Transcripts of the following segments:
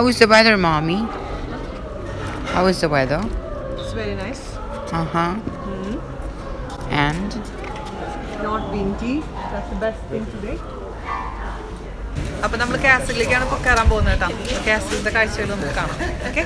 How is the weather, mommy? How is the weather? It's very nice. Uh huh. Mm -hmm. And Not windy. That's the best thing today. അപ്പൊ നമ്മൾ കാസിലേക്കാണ് ഇപ്പൊ കയറാൻ പോകുന്നത് കേട്ടോ കാസിലിന്റെ കാഴ്ചകൾ നമുക്ക് കാണാം ഓക്കെ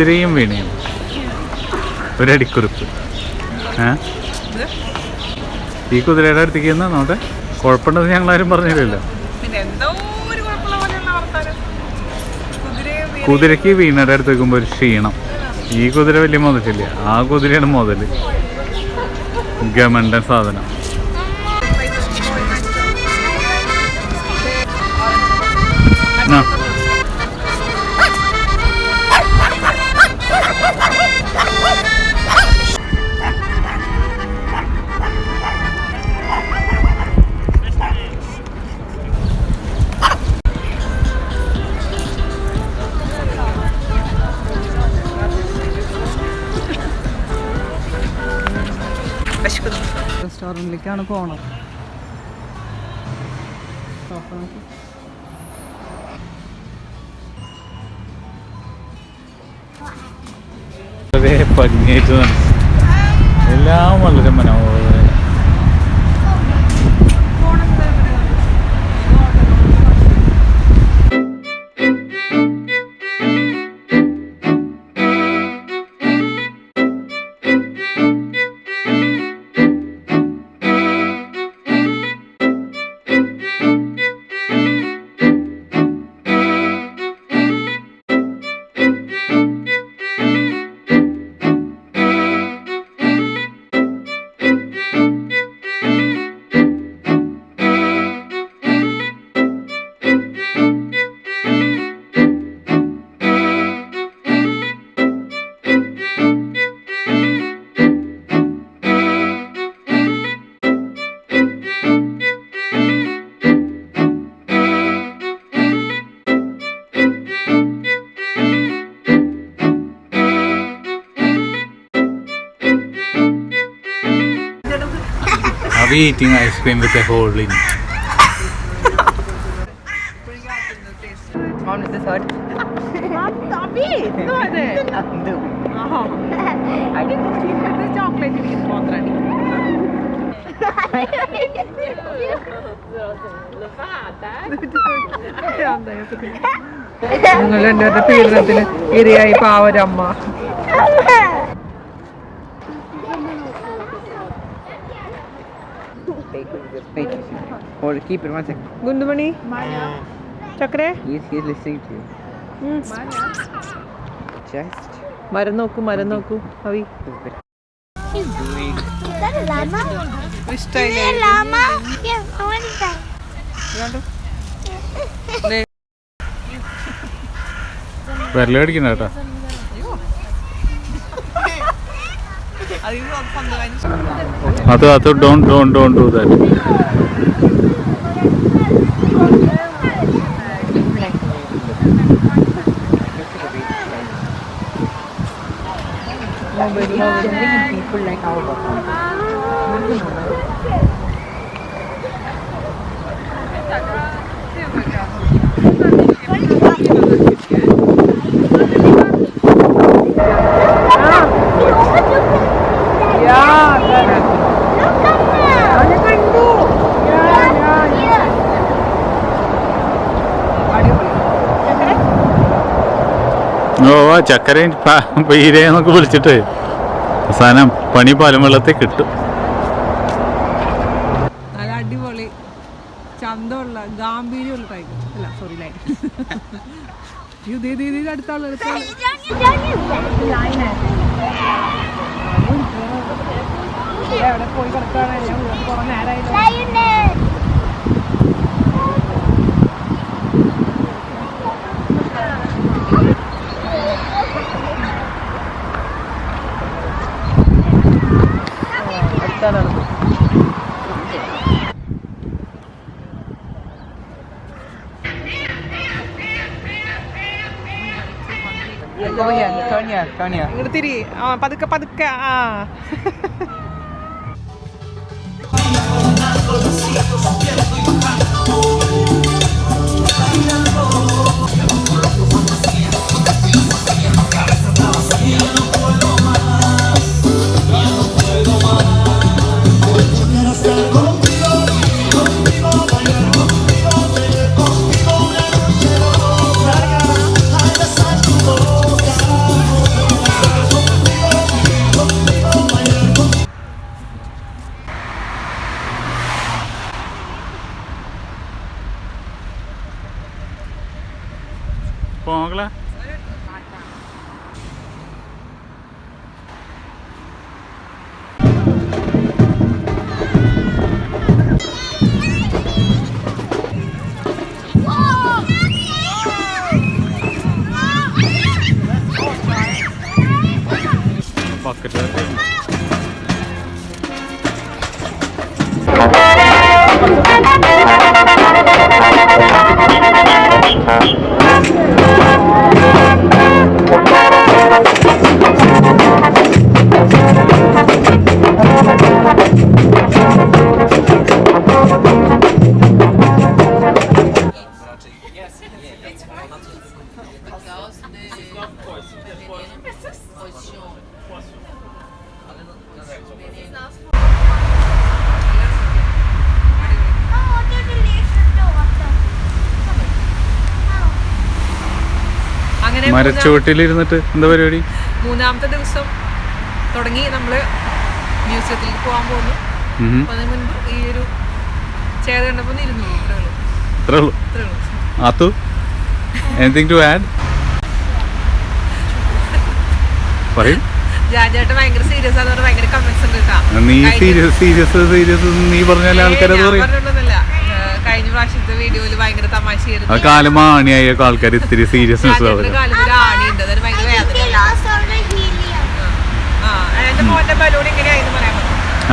കുതിരയും വീണയും ഒരടിക്കുറിപ്പ് ഏ? ഈ കുതിരയുടെ അടുത്തേക്ക് എന്നാ നോട്ടെ കുഴപ്പമുണ്ടെന്ന് ഞങ്ങൾ ആരും പറഞ്ഞില്ലല്ലോ കുതിരയ്ക്ക് വീണയുടെ അടുത്ത് വെക്കുമ്പോൾ ഒരു ക്ഷീണം. ഈ കുതിര വലിയ മുതലില്ല. ആ കുതിരയാണ് മോതൽ. ഗമണ്ടൻ സാധനം. റെസ്റ്റോറന്റിലേക്കാണ് പോണത്. വളരെ എല്ലാം വളരെ മനോഹരം We eating ice cream with a hole in? Mom, is this hurt? നിങ്ങൾ രണ്ടുപേരുടെ പീഡനത്തിന് ഇരയായി പാവരമ്മ Keep it one second. Maya. Chakre. He's, he's listening to you. Mm. Just മരം Maranoku. മരം നോക്കൂ അവി stupid. Is that a llama? Is that A llama? Yeah, I want to try. You that. വിരൽ കടിക്കണ്ട കേട്ടോ അത് അത് don don don do that Nobody, nobody, people like our bottom. ചക്കരയും പീരയെന്നൊക്കെ വിളിച്ചിട്ട് അവസാനം പണി പാലം വെള്ളത്തിൽ കിട്ടും. നല്ല അടിപൊളി ചന്തമുള്ള ഗാംഭീര്യമുള്ള ടൈപ്പ് അല്ല സോറി ലൈൻ ഇത് ഇത് ഇത് അടുത്ത ആൾ അടുത്ത ആൾ. എവിടെ പോയി കിടക്കാണ് ഞാൻ കുറെ നേരമായില്ല Lioness. ഇങ്ങോട്ട് തിരി ആ പതുക്കെ പതുക്കെ ആ പോകളെ ഇരുന്നിട്ട് എന്താ പരിപാടി? മൂന്നാമത്തെ ദിവസം തുടങ്ങി നമ്മൾ മ്യൂസിയത്തിലേക്ക് പോകാൻ പോകുന്നു ഉം. അപ്പൊ അതിന് മുൻപ് ഈ ഒരു ചെയർ കണ്ടപ്പോൾ ഒന്ന് ഇരുന്നു. ഇത്രേ ഉള്ളൂ. ആത്തു എനിത്തിങ് ടു ആഡ് പറയും. നീ സീരിയസ് സീരിയസ് സീരിയസ് നീ പറഞ്ഞാൽ ഏയ് ആൾക്കാരത് പറയും. കഴിഞ്ഞ പ്രാവശ്യത്തെ വീഡിയോയിൽ ഭയങ്കര തമാശയായിരുന്നു. കാലം ആണിയായൊക്കെ ആൾക്കാർ ഇത്തിരി സീരിയസ്നെസ്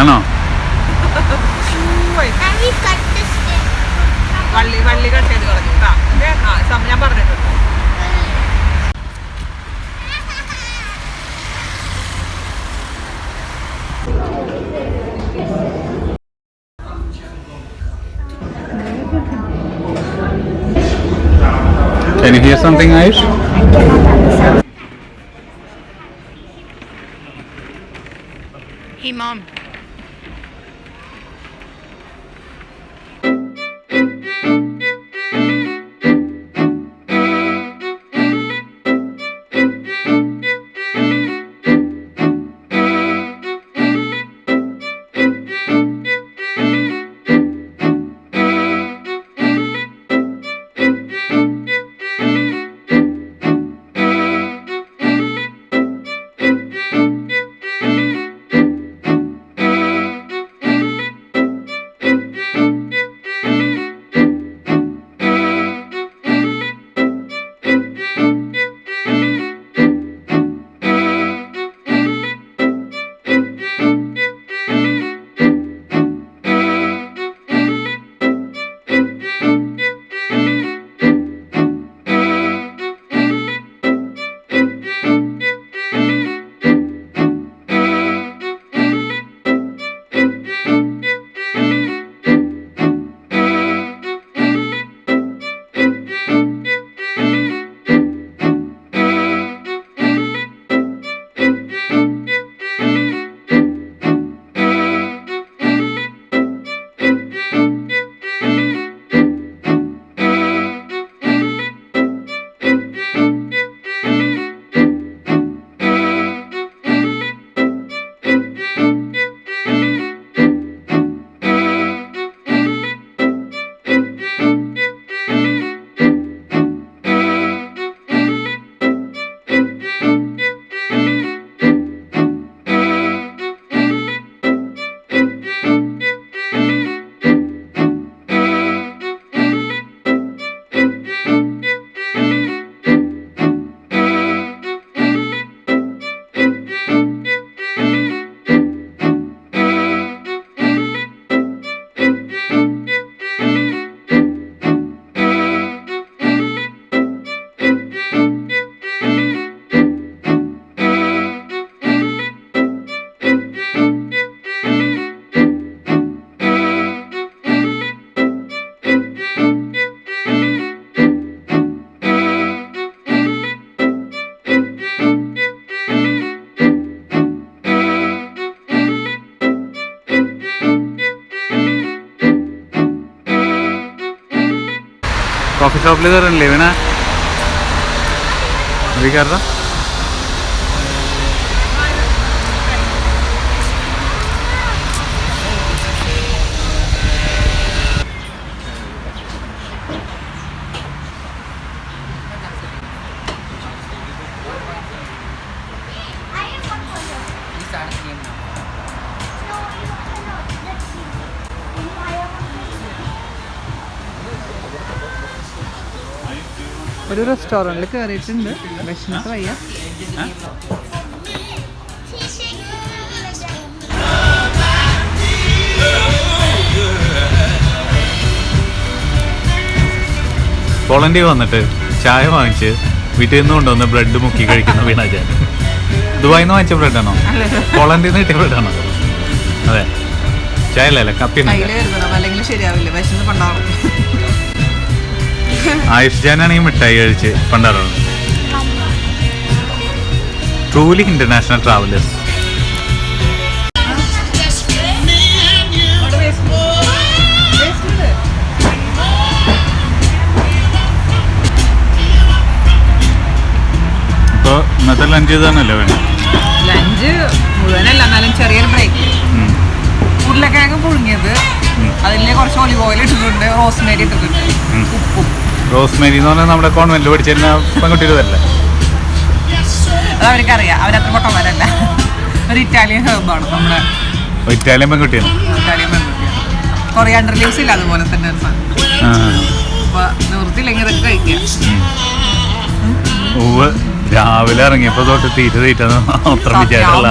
ആണോ. വള്ളി വള്ളി കട്ട് ചെയ്ത് കളഞ്ഞു? ഞാൻ പറഞ്ഞിട്ടുണ്ട്. Something, Ayush? Hey, mom. ജില്ലകളുണ്ട് ഒരു റെസ്റ്റോറന്റിൽ കയറിയിട്ടുണ്ട് വിശന്നിട്ട് വയ്യ പോളണ്ടിൽ വന്നിട്ട് ചായ വാങ്ങിച്ച് വീട്ടിൽ നിന്ന് കൊണ്ടുവന്ന് ബ്രെഡ് മുക്കി കഴിക്കുന്ന വീണാജൻ ദുബായിൽ നിന്ന് വാങ്ങിച്ച ബ്രെഡാണോ പോളണ്ടിൽ നിന്ന് കിട്ടിയ ആണോ? അതെ. ചായ അല്ലേ കപ്പി ശരിയാവില്ല. വിശന്ന് പണ്ടാവും ആയുഷ് ഈ മിഠായി കഴിച്ച് പണ്ടാറുണ്ട് ട്രൂലി ഇന്റർനാഷണൽ ട്രാവലേഴ്സ് ഇപ്പോൾ ഇന്നത്തെ ലഞ്ച് ഇതാണല്ലോ വേണം ലഞ്ച് മുഴുവനല്ല എന്നാലും ചെറിയൊരു ബ്രേക്ക് ഉരുളക്കിഴങ്ങ് പുഴുങ്ങിയത്. അതിൽ കുറച്ച് ഒലിവ് ഓയിൽ ഇട്ടിട്ടുണ്ട് റോസ്മേരി ഇട്ടിട്ടുണ്ട്. ഉപ്പും. റോസ്മേരി എന്ന് പറഞ്ഞാൽ നമ്മുടെ കോൺവെന്റിൽ പഠിച്ചിരുന്ന പെൺകുട്ടിയതല്ലേ അത് അവർക്കറിയാം അവരത്ര പൊട്ടന്മാരല്ല ഒരു ഇറ്റാലിയൻ ഹെർബാണ് നമ്മുടെ ഇറ്റാലിയൻ പെൺകുട്ടിയാണ്. ഇറ്റാലിയൻ പെൺകുട്ടിയാണ്. കൊറിയാണ്ടർ ലീവ്സ് ഇല്ല അതുപോലെ തന്നെ ഒരു സാധനം. ആ. അപ്പൊ നിവൃത്തിയില്ലെങ്കിൽ ഇതൊക്കെ കഴിക്കുക ഉവ്വ്. രാവിലെ ഇറങ്ങിയപ്പോ തൊട്ട് തീറ്റ തീറ്റ മാത്രം വിചാരമുള്ള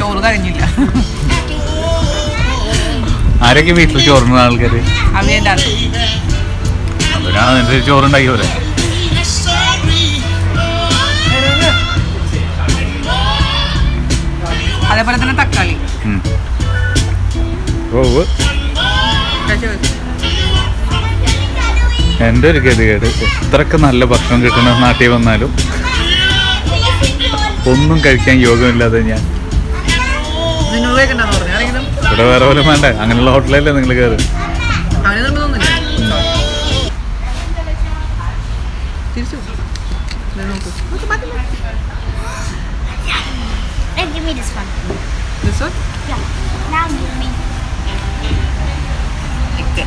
ചോറ് കഴിഞ്ഞില്ല. ആരൊക്കെ വീട്ടിൽ ചോറുന്ന ആൾക്കാര്? അത് അവരാ അതിനനുസരിച്ച് ചോറുണ്ടാക്കി പോലെ അതേപോലെ തന്നെ തക്കാളി. എന്റെ ഒരു ഗതികേട് ഇത്രക്ക് നല്ല ഭക്ഷണം കിട്ടുന്ന നാട്ടിൽ വന്നാലും ഒന്നും കഴിക്കാൻ യോഗമില്ലാതെ ഞാൻ. ഇവിടെ വേറെ പോലും വേണ്ട? അങ്ങനെയുള്ള ഹോട്ടലല്ലേ നിങ്ങൾ കയറി തിരിച്ചു നോക്ക് നോക്ക് നോക്ക്. And give me this one. This one? Yeah. Now give me. Okay.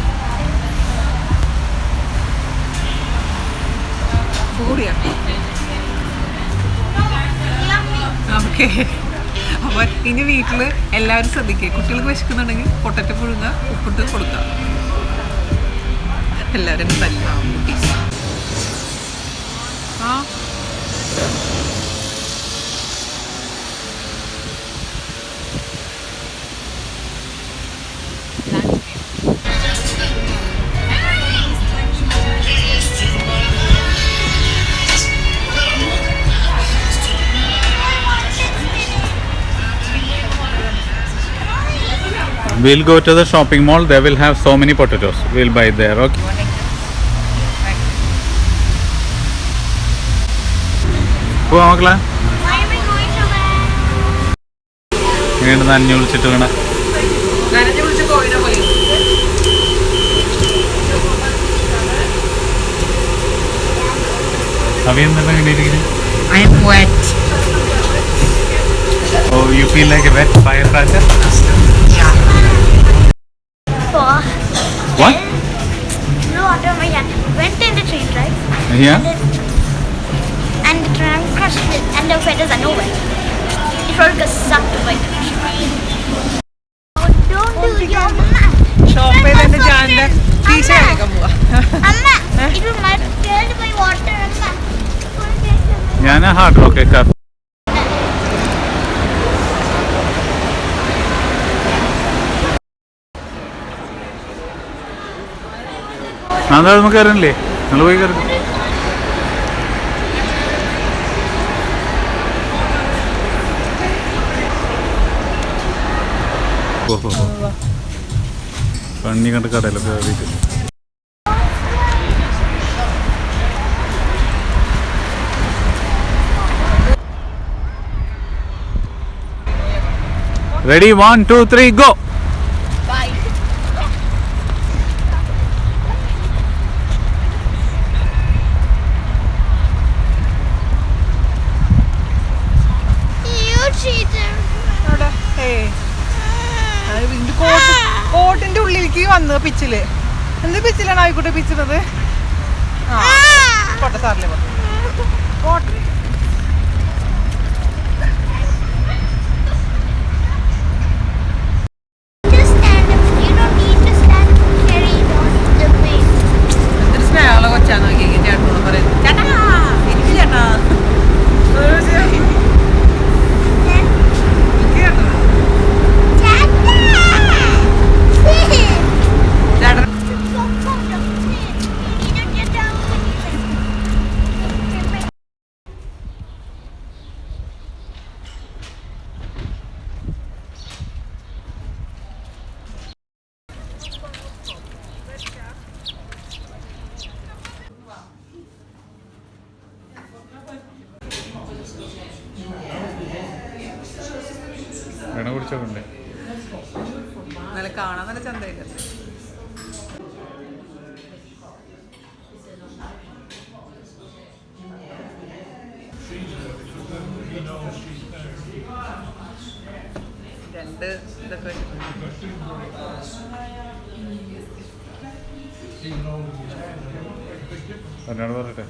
കൂടിയാ ഓക്കെ അപ്പോൾ ഇനി വീട്ടിൽ എല്ലാവരും ശ്രദ്ധിക്കുക കുട്ടികൾക്ക് വിശക്കുന്നുണ്ടെങ്കിൽ പൊട്ടറ്റ പുഴുങ്ങ ഉപ്പിട്ട് കൊടുക്കുക എല്ലാവരും തല്ല കുട്ടീസ് We'll go to the shopping mall. They will have so many potatoes. We'll buy there. Okay. പോവാ മക്കളെ Why am we going to bed? ഇങ്ങോട്ട് നനഞ്ഞു വിളിച്ചിട്ട് വീണ am wet oh you feel like a wet fire cracker For What? no water my hand. Went in the train, right? Yeah. And the tram crushed it and the feathers are nowhere. It all got sucked by the train. Oh, don't do your mama. Shop ചെയ്ത് എന്റെ ജാന്റെ കീശ കഴിക്കാൻ പോവാ Amma, it was my killed by water, Amma. ഞാൻ hard rock അതാ നമുക്ക് കയറണില്ലേ നിങ്ങൾ പോയി കയറി കണ്ണി കണ്ട് കടയിലൊക്കെ കയറിയിട്ട് ready one two three go ആയിക്കോട്ടെ ബീച്ചിലത് ആ. പോട്ടെ സാറിലെ പോട്ടെ Just stand up. You don't need to stand carry on the way. എന്തൊരു സ്നേഹമുള്ള കൊച്ചാ നോക്കി ചേട്ടനോട് പറയുന്നത് ചേട്ടാ എനിക്ക് ചേട്ടാ ഒരു ചെ- Then, എനിക്ക് ചേട്ടനാ. Dada! ചേട്ടൻ വേണ കുടിച്ചോണ്ടേ നല്ല കാണാൻ നല്ല ചന്തയില്ല രണ്ട് ഇതൊക്കെ വെച്ചിട്ടുണ്ട്. എന്നോട് പറയട്ടെ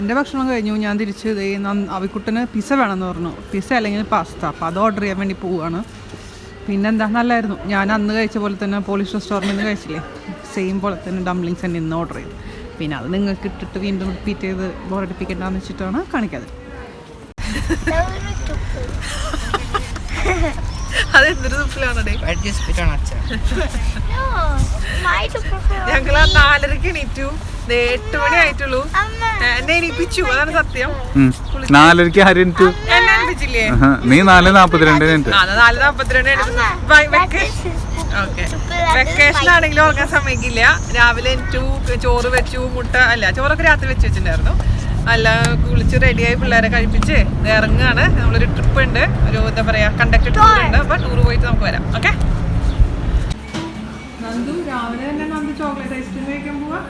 എന്റെ ഭക്ഷണം കഴിഞ്ഞു. ഞാൻ തിരിച്ച് അവിക്കുട്ടന് പിസ വേണമെന്ന് പറഞ്ഞു. പിസ അല്ലെങ്കിൽ പാസ്ത അപ്പോൾ അത് ഓർഡർ ചെയ്യാൻ വേണ്ടി പോവുകയാണ് പിന്നെന്താ? നല്ലായിരുന്നു. ഞാൻ അന്ന് കഴിച്ച പോലെ തന്നെ പോളിഷ് റെസ്റ്റോറന്റിൽ നിന്ന് കഴിച്ചില്ലേ? സെയിം പോലെ തന്നെ ഡംപ്ലിങ്സ് തന്നെ ഇന്ന് ഓർഡർ ചെയ്തു. പിന്നെ അത് നിങ്ങൾക്ക് ഇട്ടിട്ട് വീണ്ടും റിപ്പീറ്റ് ചെയ്ത് ബോറടിപ്പിക്കണ്ടെന്ന് വെച്ചിട്ടാണ് കാണിക്കാതെ. അത് എന്തൊരു തുപ്പിലാണേ. ഞങ്ങൾ ആ നാലരക്ക് എണീറ്റു. എട്ട് മണി ആയിട്ടുള്ളൂ. എന്നെ എണീപ്പിച്ചു. അതാണ് സത്യം. നാലരക്ക് എണീപ്പിച്ചില്ലേ നീ നാല് നാപ്പത്തിരണ്ട് നാല് നാപ്പത്തിരണ്ട് വെക്കേഷൻ ആണെങ്കിലും ഉറങ്ങാൻ സമയക്കില്ല രാവിലെ എണീറ്റു ചോറ് വെച്ചു മുട്ട അല്ല ചോറൊക്കെ രാത്രി വെച്ച് വെച്ചിട്ടുണ്ടായിരുന്നു. അല്ല കുളിച്ച് റെഡിയായി പിള്ളേരെ കഴിപ്പിച്ച് ഇറങ്ങുകയാണ് നമ്മളൊരു ട്രിപ്പ് ഉണ്ട്. ഒരു എന്താ പറയാ കണ്ടക്ട് ടൂർ ഉണ്ട്. അപ്പൊ ടൂർ പോയിട്ട് നമുക്ക് വരാം. ഓക്കെ നന്ദു രാവിലെ തന്നെ നന്ദു ചോക്ലേറ്റ് ഐസ്ക്രീം കഴിക്കാൻ പോവാ?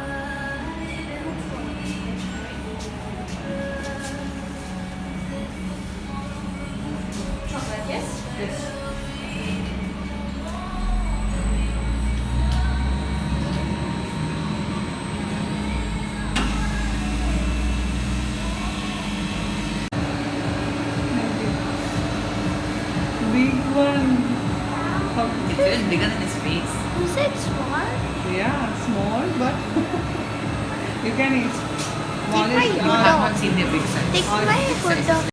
Oh, down.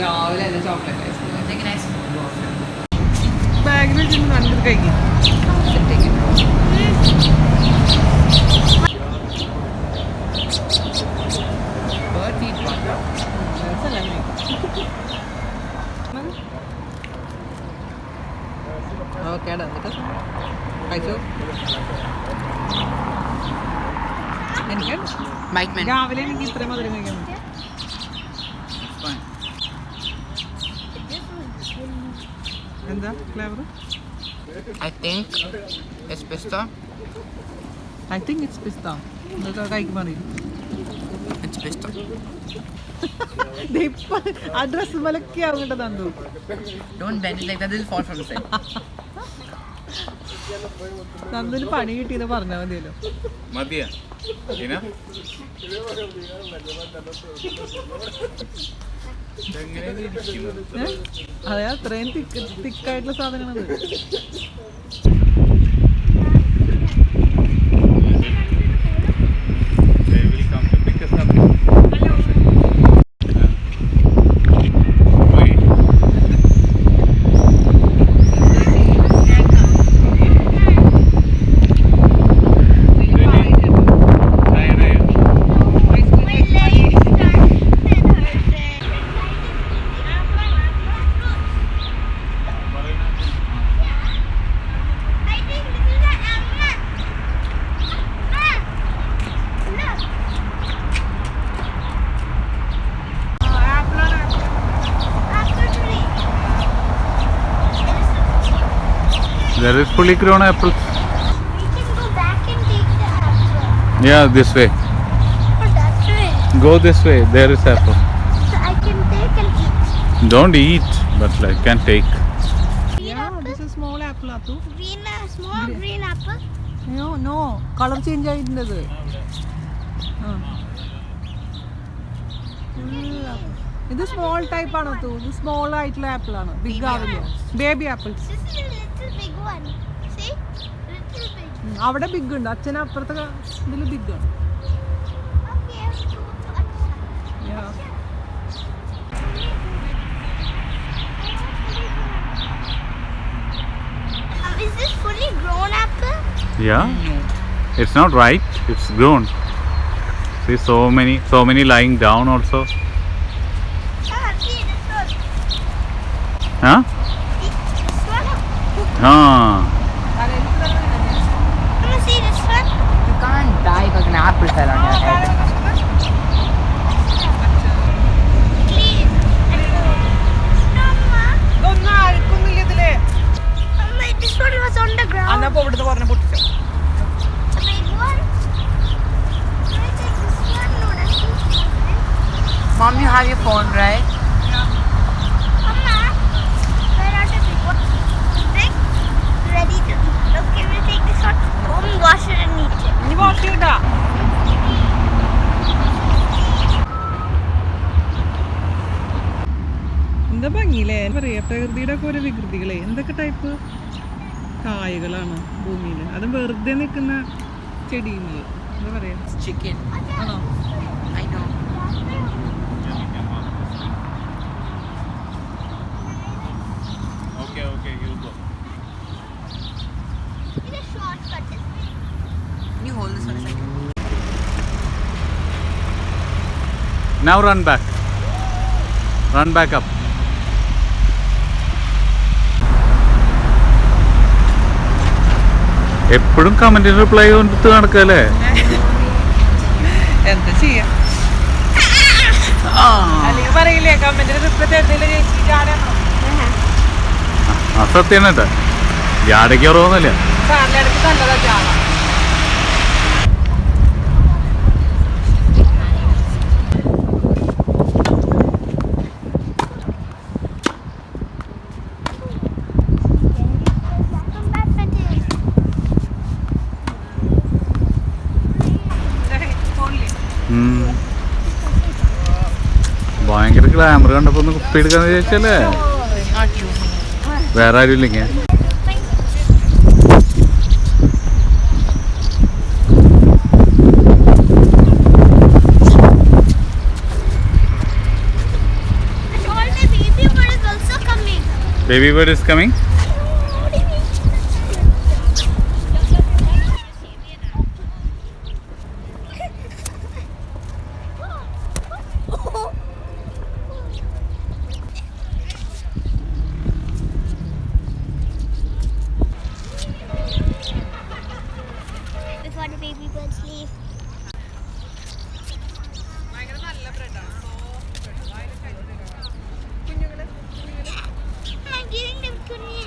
രാവിലെ തന്നെ ചോക്ലേറ്റ് ഐസ്ക്രീം. ബാഗിൽ വെച്ചിട്ട് നല്ലത് കഴിക്കും Bird feed one. ഓക്കെ എന്നിട്ട് കഴിച്ചു. രാവിലെ എനിക്ക് ഇത്രയും മധുരം കഴിക്കാൻ എന്താ flavour I think it's pista I think it's pista ഇതൊക്കെ കഴിക്കുമ്പോൾ അറിയും It's pista. ആ ഡ്രസ് മലക്കി ആവും കേട്ടോ Nandu Don't bend it like that. This will fall from the side. നന്ദുന് പണി കിട്ടിയെന്ന് പറഞ്ഞാൽ മതിയല്ലോ. മതിയാ? അതെ അത്രയും തിക്ക് തിക്കായിട്ടുള്ള സാധനമാണത് They will come to pick us up. Why? Tired, tired. There is fully grown apples. We can go back and take the apple. Yeah, this way. Or that way. Go this way. There is apple. So I can take and eat. Don't eat, but like can take. Green Yeah, apple. this is small apple ആത്തു Green, uh, small green apple. No, no. Color change ആയിട്ടുണ്ടത്. ഇത് small type ആണ് ഇത് small ആയിട്ടുള്ള apple ആണ് big ആവില്ല baby apples This is a little big one. See? Little big. അവിടെ big ഉണ്ട് അച്ഛന് അപ്പുറത്തെ ഇതിൽ ബിഗ് ആണ്. Um, is this fully grown apple? Yeah. It's not right. It's grown. See so many, so many lying down also. Ah. Huh? Ah. Wanna see this one? You can't die because an apple fell on your head. Please. No, Ma. ഇതൊന്നും ആർക്കൊന്നുമില്ല ഇതിൽ Mama, this one was on the ground. അന്നപ്പോ ഇവിടുന്ന് പറഞ്ഞ പൊട്ടിച്ചോ The big one. Can I take this one? No, that's too small. Mom, you have your phone, right? Ready to eat. Okay, we'll take this one. Go and wash it and eat it. ഇനി wash ഭംഗിയില്ലേ പറയാ പ്രകൃതിയുടെ ഒക്കെ ഓരോ വികൃതികളെ എന്തൊക്കെ type കായകളാണ് ഭൂമിയിൽ അതും വെറുതെ നിൽക്കുന്ന ചെടികൾ എന്താ പറയാ. ആണോ second? Now run back. Run back up. എപ്പോഴും കമന്റിന് റിപ്ലൈ കൊടുത്ത് നടക്കല്ലേ എന്താ ചെയ്യാ? പറയില്ലേ കമന്റിന് റിപ്ലൈ തരുന്നില്ല സത്യം കേട്ടോ ജാടയ്ക്ക് കുറവൊന്നുമില്ല ഗ്ലാമർ കണ്ടപ്പോ ഒന്ന് കുപ്പി ചോദിച്ചല്ലേ Not വേറെ ആരും ഇല്ലെങ്കിൽ baby bird is coming. Baby bird is coming Before the baby birds leave. I'm getting them to me.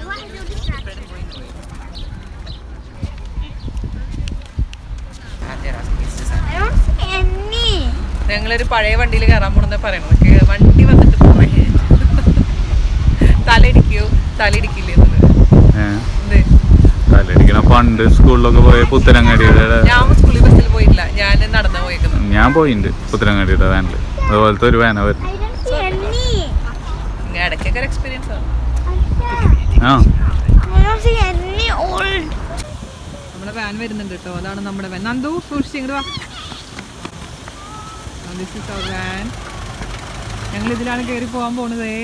Why are you distracted? Ah, there are spaces. I don't see any. ഞങ്ങളൊരു പഴയ വണ്ടിയിൽ കയറാൻ പോണെന്ന് പറയണത്. വണ്ടി വന്നിട്ട് പോയി തലയിടിക്കോ തലയിടിക്കില്ലേ പണ്ട് സ്കൂളിലൊക്കെ പോയ പുത്തനങ്ങാടിയുടെ ഞാൻ സ്കൂളിൽ ബസ്സിൽ പോയിട്ടില്ല. ഞാൻ നടന്നു പോയേക്കുന്നത്. ഞാൻ പോയിട്ടുണ്ട് പുത്തനങ്ങാടിയുടെ വാനിൽ അതുപോലത്തെ ഒരു വാന ഇടയ്ക്കൊക്കെ എക്സ്പീരിയൻസ് ആണ്. ആ. നമ്മുടെ വാൻ വരുന്നുണ്ട് കേട്ടോ. അതാണ് നമ്മുടെ വാൻ നന്ദു സൂക്ഷിച്ചിങ്ങോട്ട് വാ. ദിസ് ഇസ് അവർ വാൻ ഞങ്ങൾ ഇതിലാണ് കയറി പോകാൻ പോണതേ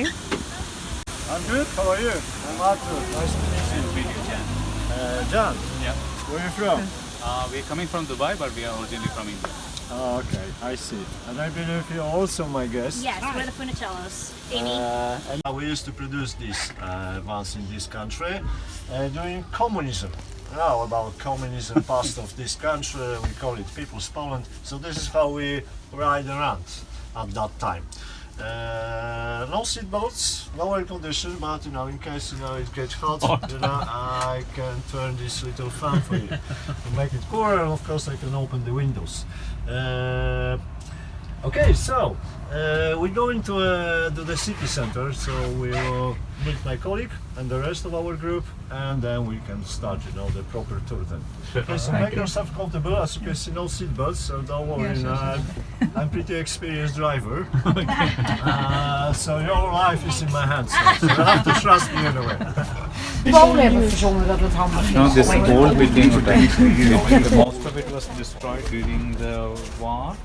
I'm good. How are you? I'm Arthur. Nice to meet you. Uh, John. Yeah. Where are you from? Uh, we're coming from Dubai, but we are originally from India. Oh, okay. I see. And I believe you're also my guest. Yes, we're the Funicellos. Amy. Uh, and we used to produce this uh, once in this country uh, during communism. Now about communism past of this country, we call it People's Poland. So this is how we ride around at that time. Uh, no seat belts, no air condition, but you know, in case you know it gets hot, you know, I can turn this little fan for you to make it cooler, and of course I can open the windows. Uh, okay, so uh, we're going to, uh, to the city center, so we will meet my colleague and the rest of our group, and then we can start, you know, the proper tour then. Okay, so make yourself comfortable. As you can see, no seat belts, so don't worry. Yeah, sure, sure, I'm, I'm pretty experienced driver. uh, so your life is in my hands. So you have to trust me anyway. Bowl hebben verzonnen dat het handig No, this whole building, most of it was destroyed during the war.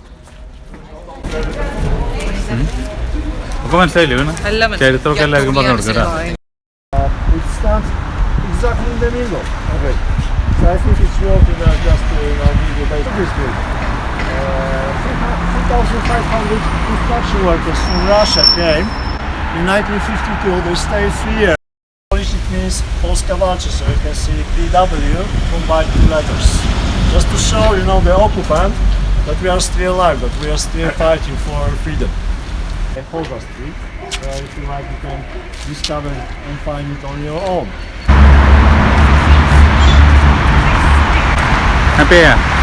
ഒക്കെ മനസ്സിലായില്ലേ വീണ് എല്ലാം ചരിത്രമൊക്കെ എല്ലാവർക്കും പറഞ്ഞു കൊടുക്കട്ടാ It stands exactly in the middle. Okay. So I think it's worth you know, just to you know, give you a basic history. Uh, 2,500 construction workers from Russia came. In 1952, they stayed three years. Polish it means Polska Walczy, so you can see PW combined two letters. Just to show, you know, the occupant that we are still alive, that we are still fighting for freedom. Hoga Street. Where if you like, you can discover and find it on your own. Happy.